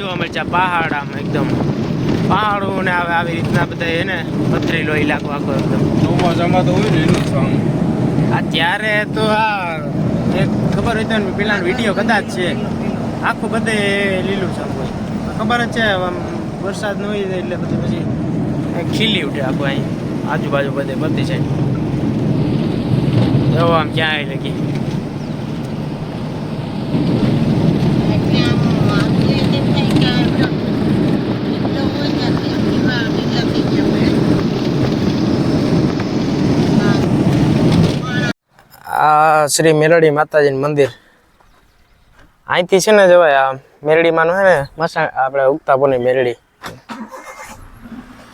જોવા મળશે પહાડ આમ એકદમ. પહાડો ને આવે આવી રીતના બધા એને પથરેલો ઇલાકો આખો એકદમ. ચોમાસામાં તો હોય ને ત્યારે તો આ એક ખબર હોય તો પેલા વીડિયો કદાચ છે. આખું બધે લીલું છે ખબર જ છે આમ વરસાદ ન હોય એટલે બધું પછી ખીલી ઉઠે આખું અહીં. આજુબાજુ બધે બધી સાઈડ જો આમ ક્યાંય લગી એટલે આમ આખું એક એમ થાય કે આ એટલો હોય ને કે દીવાલ લીલા થઈ ગયા હોય. હા. શ્રી મેરડી માતાજીનું મંદિર. અહીંથી છે ને જવાય, આ મેરડીમાંનું છે ને, મસા, આપણે ઉગતા પોની મેરડી.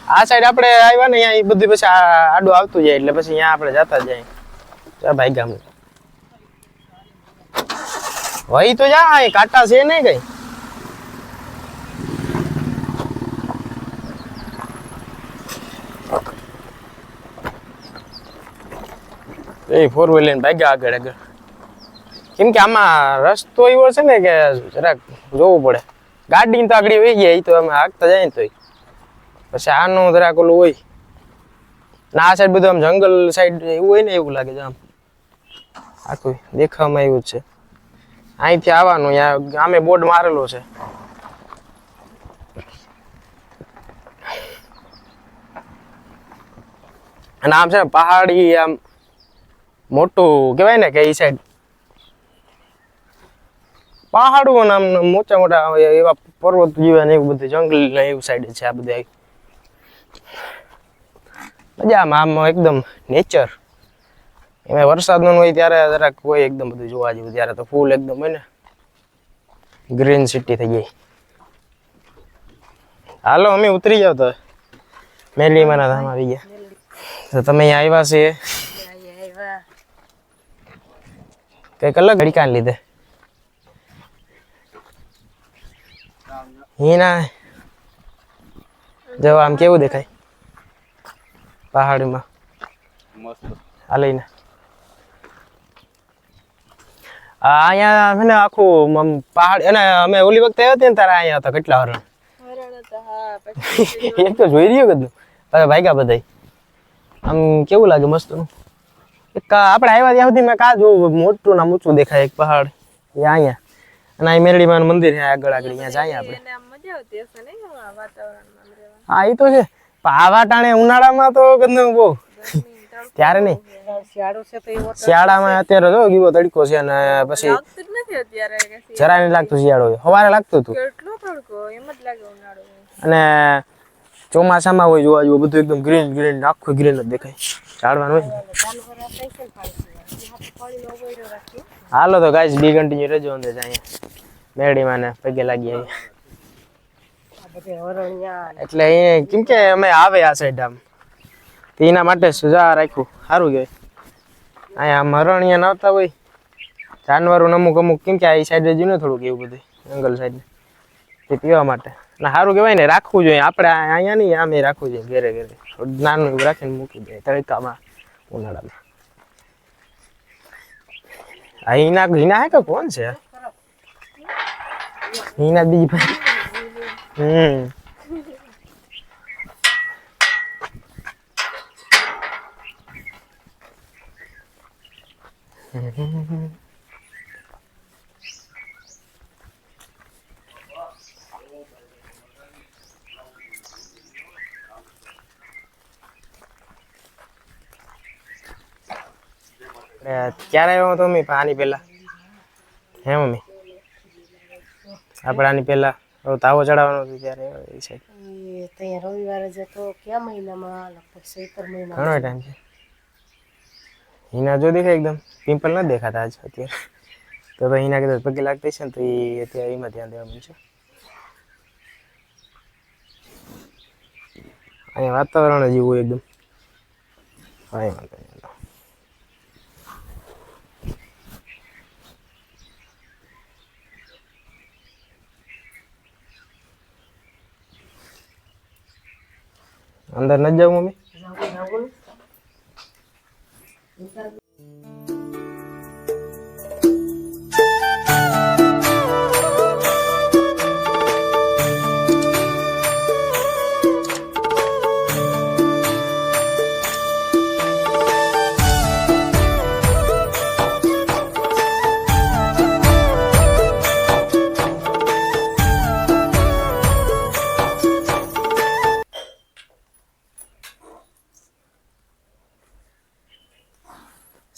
આ સાઈડ આપણે આવ્યા ને, અહીંયા બધી પછી આડું આવતું જાય, એટલે પછી અહીંયા આપણે જતા જાય. ભાઈ ગામ વહી તો જા કાંટા છે નહીં કઈ. એ ફોર વ્હીલર લઈને ભાગ્યા આગળ આગળ. કેમ કે આમાં રસ્તો એવો છે ને કે જરાક જોવું પડે. ગાડી તો આગળ વહી ગયા તો અમે હાંકતા જાય ને તોય. પછી આનું જરાક ઓલું હોય. ના આ સાઈડ બધું આમ જંગલ સાઈડ એવું હોય ને એવું લાગે છે આમ. આખું દેખાવામાં એવું જ છે. અહીંથી આવવાનું આમે બોર્ડ મારેલો છે. અને આમ છે ને પહાડી આમ મોટું કહેવાય ને કે એ સાઈડ પહાડો નામ મોટા મોટા એવા પર્વત જેવા એવું બધું જંગલ ને એવું સાઈડ છે આ બધા. મજા આમ એકદમ નેચર એમાં વરસાદનું હોય ત્યારે જરાક કોઈ એકદમ બધું જોવા જેવું, ત્યારે તો ફૂલ એકદમ હોય ને. ગ્રીન સિટી થઈ ગઈ. હાલો, અમે ઉતરી જાવ તો. મેલી માના ધામ આવી ગયા. તો તમે અહીંયા આવ્યા છીએ આવ્યા. કંઈક અલગ ઘડી લીધે. હીના. જો આમ કેવું દેખાય? પહાડીમાં. મસ્ત. આ લઈને. આ અહીંયા છે ને આખું આમ પહાડ અને અમે ઓલી વખતે આવ્યા હતા ને તારા અહીંયા હતા કેટલા હરણ. હરણ હતા, હા. પછી એક તો જોઈ રહ્યું કદું ભાગ્યા બધા આમ કેવું લાગે મસ્તનું? આપણે આવ્યા ત્યાં સુધી મેં કા જોવું મોટું ના ઊંચું દેખાય એક પહાડ. ત્યાં અહીંયા. અને અહીં મેરડીમાં મંદિર છે આગળ આગળ અહીંયા જાય આપણે. આ. હા એ તો છે. પાવા ટાણે ઉનાળામાં તો કદનું બહુ. ત્યારે નહીં. શિયાળો છે તો એવો શિયાળામાં અત્યારે જો ગીવો તડકો છે અને પછી. જરા નહીં લાગતું શિયાળો. સવારે લાગતું હતું. કેટલો તડકો? એમ જ લાગે ઉનાળો. અને ચોમાસામાં હોય જોવા જેવું બધું એકદમ ગ્રીન ગ્રીન આખું ગ્રીન જ દેખાય. હોય હાલો તો ગાઈસ, બી કન્ટિન્યુ રહેજો અંદર અહીંયા. મેરડીમાં ને પગે લાગી અહીંયા. એટલે અહીંયા કેમ કે અમે આવે આ સાઈડ આમ. તેના માટે સુજા રાખ્યું. સારું કહેવાય. અહીંયા આમ હરણિયા નહોતા હોય. જાનવરો અમુક અમુક કેમ કે આ સાઈડ જ થોડુંક એવું બધું, જંગલ સાઈડ તે પીવા માટે. અને સારું કહેવાય ને, રાખવું જોઈએ. આપણે આ- અહીંયા નહીં, આમે રાખવું જોઈએ, ઘેરે ઘેરે. થોડું નાનું એવું રાખીને મૂકી દે તડકામાં ઉનાળામાં. આ હિના હિના હે કે કોણ છે? હિના બીજી ભાઈ હમ. ક્યારે આવ્યો હતો મમ્મી? આની પહેલા. હે મમ્મી? આપણે આની પહેલા તાવો ચડાવવાનો હતો ત્યારે એ છે. ત્યાં રવિવારે જતો કયા મહિનામાં? લગભગ સૈતર મહિના ઘણો ટાઈમ છે. હિના જો દેખાય એકદમ. પિમ્પલ ન દેખાતા આજ અત્યારે. તો તો હિના કદાચ પગે લાગતી છે ને તો એ અત્યારે એમાં ધ્યાન દેવા મળશે અહીંયા વાતાવરણ જ એવું એકદમ. હા વાંધો અંદર ન જાઉં મમ્મી.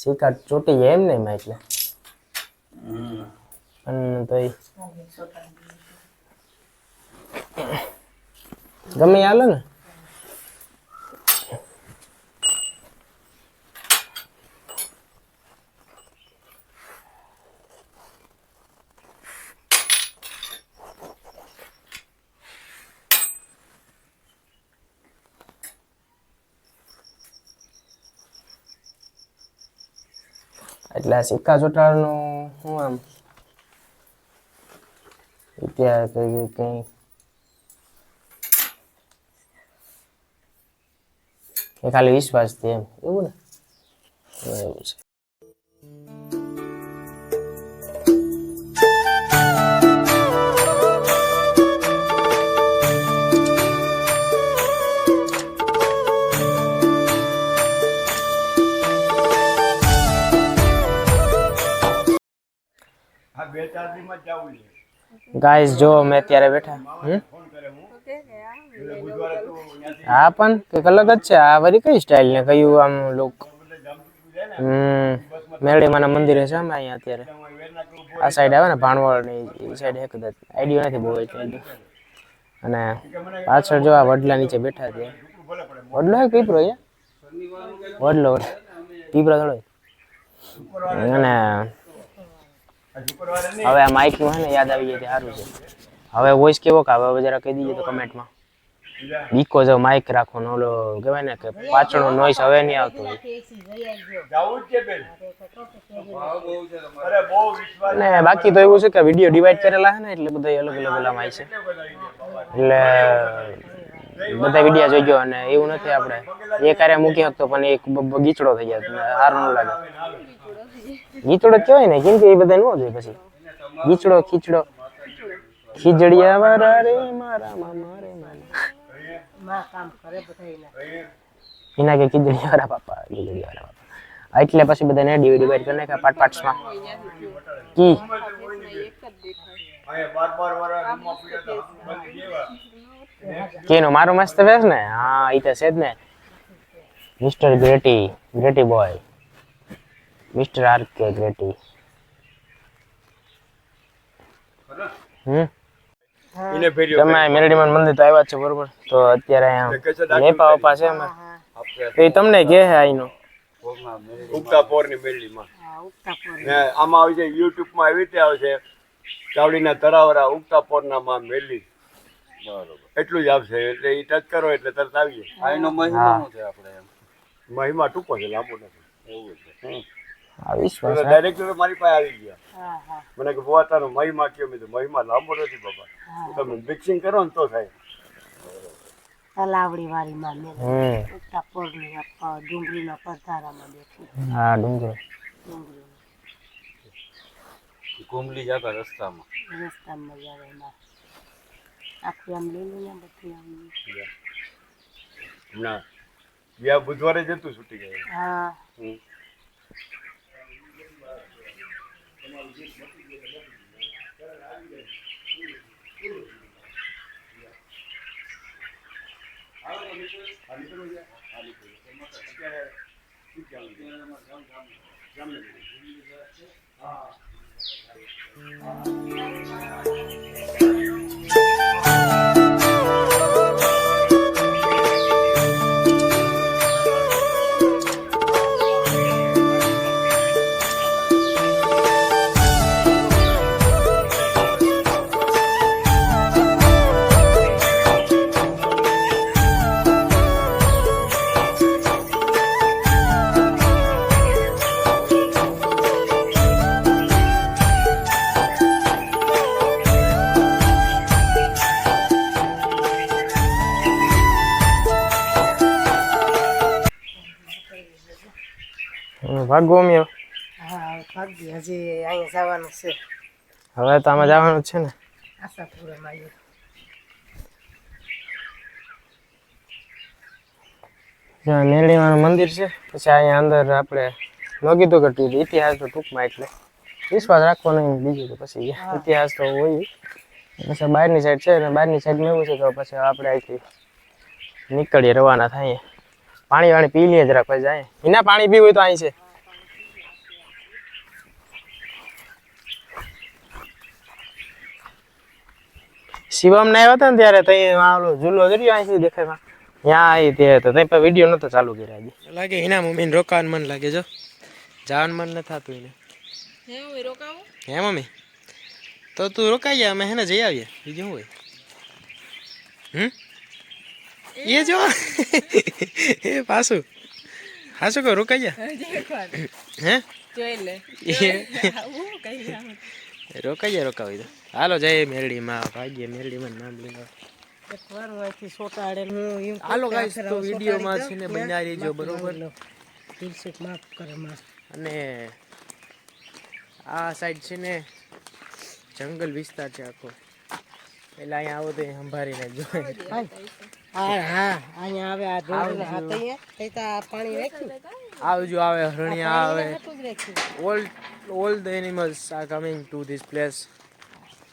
સિક્કા ચોટી જાય એમ નહીં માં એટલે પણ તો ગમે હાલો ને? એટલે આ સિક્કા ચોટાડવાનું શું આમ ઇતિહાસ કહીએ કઈ. એ ખાલી વિશ્વાસથી એમ. એવું ને? એવું છે. ગાઈસ જો અમે અત્યારે બેઠા. હમ? હા. પણ કંઈક અલગ જ છે. આ બધી કઈ સ્ટાઇલ ને કયું આમ લુક હમ મેરડીમાના મંદિરે છે અમે અહીંયા અત્યારે. આ સાઈડ આવે ને ભાણવડ ને એ સાઈડ એક આઈડિયો નથી બહુ એટલે અને પાછળ જો આ વડલા નીચે બેઠા છે. વડલો હે પીપરો અહીંયા? વડલો વડલો. પીપરો થોડો. અને હવે આ માઇકનું હે ને યાદ આવી જાય તે સારું છે. હવે વોઇસ કેવો કે? હવે જરા કહી દીજે તો કમેન્ટમાં બીકોઝ ઓફ માઇક રાખવાનો ઓલો કહેવાય ને કે પાછળનો નોઈસ હવે નહીં આવતો. ને બાકી તો એવું છે કે વીડિયો ડિવાઈડ કરેલા છે ને એટલે બધા અલગ અલગ ઓલામાં આવી છે. એટલે બધા વીડિયો જોઈ ગયો અને એવું નથી આપણે. એ કાર્ય મૂકી શકતો પણ એક ગીચડો થઈ જાય એટલે સારું ન લાગે. ગીચડો જ કહેવાય ને કેમ કે એ બધા ન જોઈએ પછી. ગીચડો ખીચડો. ખીજડિયા વાળા રે મારા મામા રે મારા કામ કરે બધા એના એના કે ખીજડિયા વાળા પાપા ખીજડિયા વાળા પાપા એટલે પછી બધાને ડિવાઈડ કરી નાખ્યા પાર્ટ પાર્ટ્સમાં કી? કેનો મારો મસ્ત વેસ ને? હા ઈ તો છે જ ને. મિસ્ટર ગ્રેટી ગ્રેટી બોય મિસ્ટર આર કે ગ્રેટી તમે મેલડીમાં મંદિર તો આવ્યા છો બરોબર? તો અત્યારે અહીંયા વપા છે અમે એ તમને કે હે આઈનો? ઉગતા પોરની મેળીમાં હા ઉગતા પર ને આમાં આવી છે યુટ્યુબમાં આવી રીતે આવશે. ચાવડીના તરાવરા ઉગતા પોરના માં મેલી બરોબર એટલું જ આવશે એટલે એ ટચ કરો એટલે તરત આવી જાય. આનો મહિમા શું છે આપણે એમ? મહિમા ટૂંકો છે લાંબો નથી. એવું છે. આ વિશ્વાસ હે. ડાયરેક્ટર મારી પાસે આવી ગયા. હા હા. મને કે બુઆ તારો મહિમા કયો? મેં મહિમા લાંબો નથી બાબા. તમે મિક્સિંગ કરો ને તો થાય. તલાવડી વાળી માં મેં ઉગતા આ બેઠી. હા ડુંગર ડુંગળી. કુંબલી જતા રસ્તામાં. રસ્તામાં જાય આખું આમ લીલું ને બધું આમ ના. ગયા બુધવારે જતું છૂટી ગયું. હા. ભાગો અમે હા હજી અહીંયા જવાનું છે. હવે તો આમાં જવાનું છે ને. આશાપુરામાં આવ્યું જ્યાં મેરડીમાનું મંદિર છે પછી અહીંયા અંદર આપણે ન કીધું કે ઇતિહાસ તો ટૂંકમાં એટલે વિશ્વાસ રાખવાનો નહીં બીજું તો પછી ઇતિહાસ તો હોય. પછી બહારની સાઈડ છે અને બહારની સાઈડમાં એવું છે તો પછી આપણે અહીંથી નીકળીએ રવાના થાય પાણી વાણી પી લઈએ જરાક પછી જાય. એના પાણી પીવું હોય તો અહીં છે. શિવમ ને આવ્યા હતા ને ત્યારે તઈ આ ઓલો ઝૂલો જર્યો અહીંથી દેખાય ત્યાં આવી તે તો તઈ પણ વીડિયો નતો ચાલુ કર્યો આજે લાગે એના મમ્મીને રોકાવાનું મન લાગે જો જવાનું મન ન થતું એને. હે મમ્મી તો તું રોકાઈ જા અમે હેને જઈ આવીએ. બીજું શું હોય? હમ? એ જો. એ પાછું. હાશું કહો રોકાઈ જા. હે? એ. રોકાઈ જાય રોકાવી દો હાલો જઈએ મેરડીમાં. ભાગીએ મેરડીમાં નામ લઈને હાલો ગાઈસ તો વિડીયોમાં છે ને બન્યા જો બરોબર? માફ કરે માફ. અને આ સાઈડ છે ને જંગલ વિસ્તાર છે આખો. એટલે અહીંયા આવો તો અહીં સંભાળીને જોઈ. હા હા અહીંયા આવે આ ડોંગર આ તો અહીંયા. તઈ તો આ પાણી રાખ્યું. આવજો આવે હરણિયા આવે. આટલું જ રાખ્યું. All all the animals are coming to this place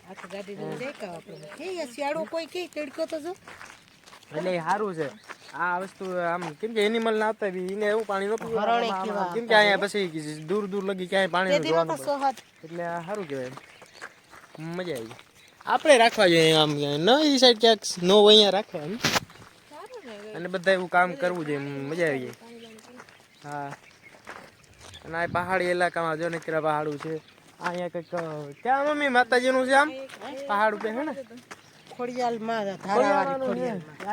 આખી ગાડી લઈને દેખાવ આપણે કે યાર શિયાળો કોઈ કે તડકો તો જો. એટલે એ સારું છે. આ વસ્તુ આમ કેમ કે એનિમલ ના આવતા બી એને એવું પાણી નતું હરણે કેવા કેમ કે અહીંયા પછી દૂર દૂર લગી ક્યાંય પાણી તે દિનો તો સોહદ એટલે આ સારું કહેવાય એમ. મજા આવી આપણે રાખવા જોઈએ આમ ન એ સાઈડ ક્યાંક નો હોય અહીંયા રાખવા એમ. અને બધા એવું કામ કરવું જોઈએ મજા આવી જાય. હા. અને આ પહાડી ઇલાકામાં જો ને કેટલા પહાડું છે. આ અહીંયા કંઈક ક્યાં મમ્મી? માતાજીનું છે આમ? પહાડ ઉપર હે ને?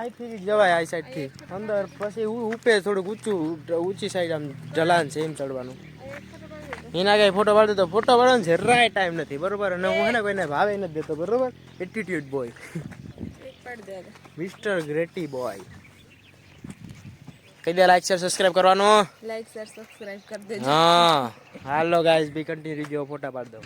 અહીંથી જવાય આ સાઈડથી. અંદર પછી ઉપે થોડુંક ઊંચું ઊંચી સાઈડ આમ ઢલાન છે એમ ચડવાનું. એના કઈ ફોટો પાડતો તો ફોટો પાડવાનો જરાય ટાઈમ નથી બરોબર? અને હું હે કોઈને ભાવે નથી દેતો બરોબર? એટીટ્યુડ બોય મિસ્ટર ગ્રેટી બોય કઈ દે લાઈક શેર સબસ્ક્રાઇબ કરવાનો. લાઈક શેર સબસ્ક્રાઇબ કરી દેજો. હા. હાલો ગાઈસ બી કન્ટિન્યુ જો ફોટા પાડ દો